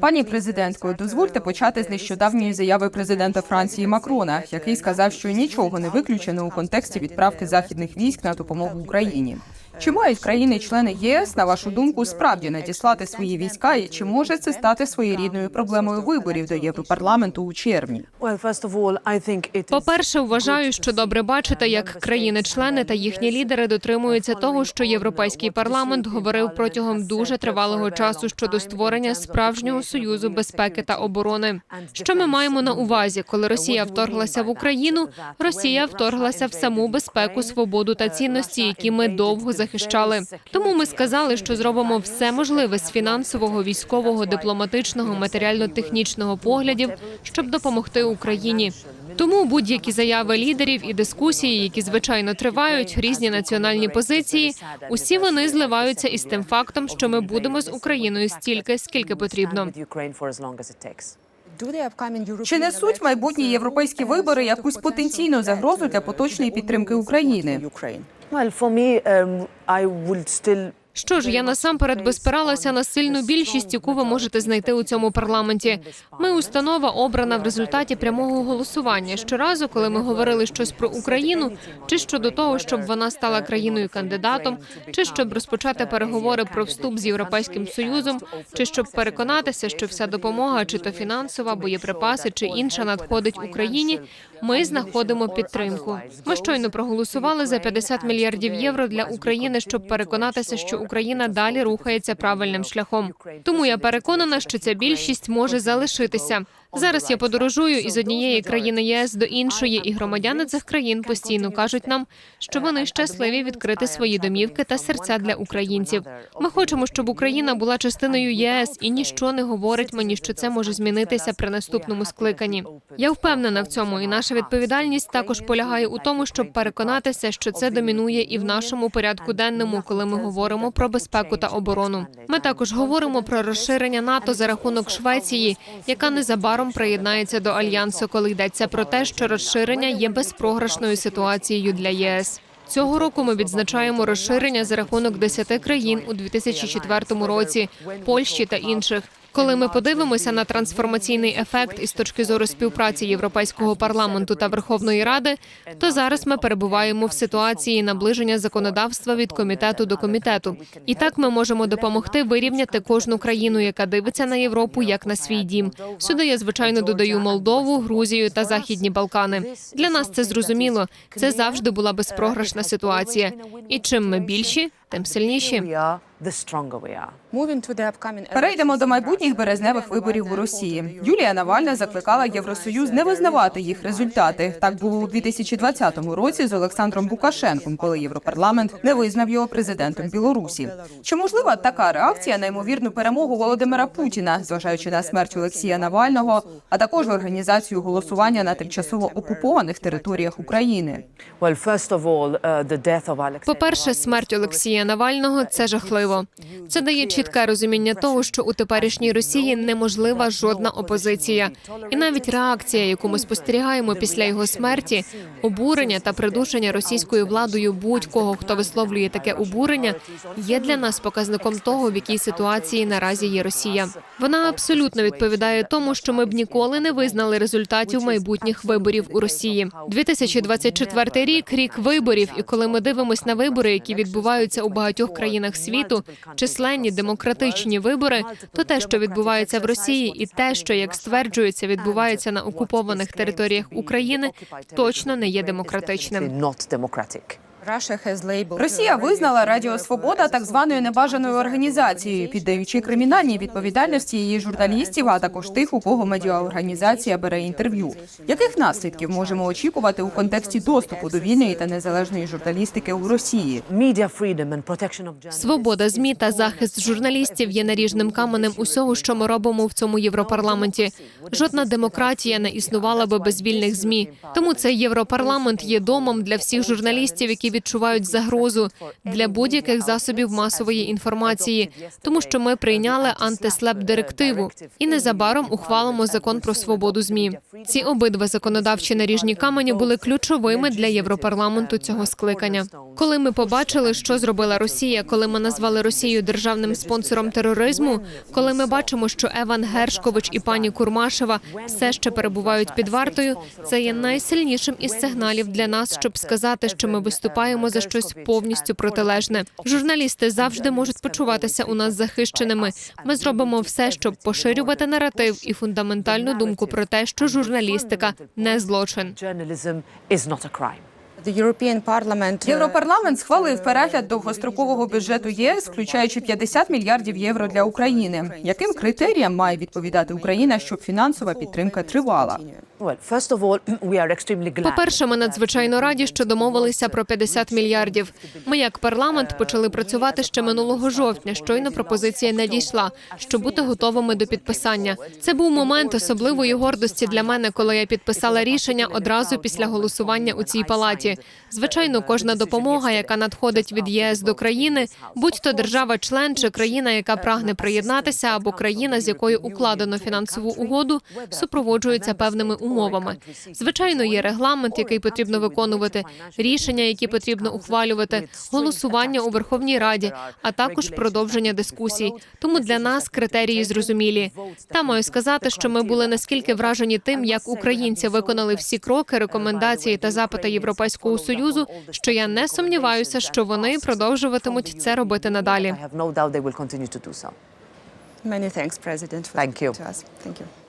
Пані президентко, дозвольте почати з нещодавньої заяви президента Франції Макрона, який сказав, що нічого не виключено у контексті відправки західних військ на допомогу Україні. Чи мають країни-члени єС, на вашу думку, справді надіслати свої війська, і чи може це стати своєрідною проблемою виборів до Європарламенту у червні? Is По-перше, вважаю, що добре бачити, як країни-члени та їхні лідери дотримуються того, що європейський парламент говорив протягом дуже тривалого часу щодо створення справжнього союзу безпеки та оборони. Що ми маємо на увазі, коли Росія вторглася в Україну? Росія вторглася в саму безпеку, свободу та цінності, які ми довго захищали. Тому ми сказали, що зробимо все можливе з фінансового, військового, дипломатичного, матеріально-технічного поглядів, щоб допомогти Україні. Тому будь-які заяви лідерів і дискусії, які звичайно тривають, різні національні позиції, усі вони зливаються із тим фактом, що ми будемо з Україною стільки, скільки потрібно. Чи несуть майбутні європейські вибори якусь потенційну загрозу для поточної підтримки України? Well, for um, Що ж, я насамперед би спиралася на сильну більшість, яку ви можете знайти у цьому парламенті. Ми установа обрана в результаті прямого голосування. Щоразу, коли ми говорили щось про Україну, чи щодо того, щоб вона стала країною кандидатом, чи щоб розпочати переговори про вступ з європейським союзом, чи щоб переконатися, що вся допомога, чи то фінансова, боєприпаси, чи інша надходить Україні. Ми знаходимо підтримку. Ми щойно проголосували за 50 мільярдів євро для України, щоб переконатися, що Україна далі рухається правильним шляхом. Тому я переконана, що ця більшість може залишитися. Зараз я подорожую із однієї країни ЄС до іншої, і громадяни цих країн постійно кажуть нам, що вони щасливі відкрити свої домівки та серця для українців. Ми хочемо, щоб Україна була частиною ЄС, і ніщо не говорить мені, що це може змінитися при наступному скликанні. Я впевнена в цьому, і наша відповідальність також полягає у тому, щоб переконатися, що це домінує і в нашому порядку денному, коли ми говоримо про безпеку та оборону. Ми також говоримо про розширення НАТО за рахунок Швеції, яка незабаром приєднається до альянсу, коли йдеться про те, що розширення є безпрограшною ситуацією для ЄС. Цього року ми відзначаємо розширення за рахунок 10 країн у 2004 році, Польщі та інших. Коли ми подивимося на трансформаційний ефект із точки зору співпраці Європейського парламенту та Верховної Ради, то зараз ми перебуваємо в ситуації наближення законодавства від комітету до комітету. І так ми можемо допомогти вирівняти кожну країну, яка дивиться на Європу як на свій дім. Сюди я звичайно додаю Молдову, Грузію та Західні Балкани. Для нас це зрозуміло. Це завжди була безпрограшна ситуація. І чим ми більші, тим сильніші. Перейдемо до майбутніх березневих виборів у Росії. Юлія Навальна закликала Євросоюз не визнавати їх результати. Так було у 2020 році з Олександром Лукашенком, коли Європарламент не визнав його президентом Білорусі. Чи можлива така реакція на ймовірну перемогу Володимира Путіна, зважаючи на смерть Олексія Навального, а також організацію голосування на тимчасово окупованих територіях України? Uh, Alexei По-перше, смерть Олексія Навального це жахливо. Це дає чітке розуміння того, що у теперішній Росії неможлива жодна опозиція, і навіть реакція, яку ми спостерігаємо після його смерті, обурення та придушення російською владою будь-кого, хто висловлює таке обурення, є для нас показником того, в якій ситуації наразі є Росія. Вона абсолютно відповідає тому, що ми б ніколи не визнали результатів майбутніх виборів у Росії. 2024 рік рік виборів. І коли ми дивимося на вибори, які відбуваються у багатьох країнах світу, численні демократичні вибори, то те, що відбувається в Росії, і те, що як стверджується, відбувається на окупованих територіях України, точно не є демократичним. Росія визнала Радіо Свобода так званою небажаною організацією, піддаючи кримінальній відповідальності її журналістів, а також тих, у кого медіаорганізація бере інтерв'ю. Яких наслідків можемо очікувати у контексті доступу до вільної та незалежної журналістики у Росії? Свобода змі та захист журналістів є наріжним каменем усього, що ми робимо в цьому європарламенті. Жодна демократія не існувала би без вільних змі. Тому цей європарламент є домом для всіх журналістів, які відчувають загрозу для будь-яких засобів масової інформації, тому що ми прийняли антислеп директиву і незабаром ухвалимо закон про свободу змі. Ці обидва законодавчі наріжні камені були ключовими для європарламенту цього скликання. Коли ми побачили, що зробила Росія, коли ми назвали Росію державним спонсором тероризму, коли ми бачимо, що Еван Гершкович і пані Курмашева все ще перебувають під вартою, це є найсильнішим із сигналів для нас, щоб сказати, що ми виступаємо за щось повністю протилежне. Журналісти завжди можуть почуватися у нас захищеними. Ми зробимо все, щоб поширювати наратив і фундаментальну думку про те, що журналістика не злочин. Uh, Європарламент схвалив перегляд довгострокового бюджету ЄС, включаючи 50 мільярдів євро для України. Яким критеріям має відповідати Україна, щоб фінансова підтримка тривала? Glad. По-перше, ми надзвичайно раді, що домовилися про 50 мільярдів. Ми, як парламент, почали працювати ще минулого жовтня. Щойно пропозиція не дійшла, щоб бути готовими до підписання. Це був момент особливої гордості для мене, коли я підписала рішення одразу після голосування у цій палаті. Звичайно, кожна допомога, яка надходить від ЄС до країни, будь-то держава-член чи країна, яка прагне приєднатися, або країна, з якою укладено фінансову угоду, супроводжується певними умовами. Звичайно, є регламент, який потрібно виконувати, рішення, які потрібно ухвалювати, голосування у Верховній Раді, а також продовження дискусій. Тому для нас критерії зрозумілі. Та маю сказати, що ми були наскільки вражені тим, як українці виконали всі кроки, рекомендації та запити Європейського союзу, що я не сумніваюся, що вони продовжуватимуть це робити надалі. Many thanks, President, for Thank you. to us. Thank you.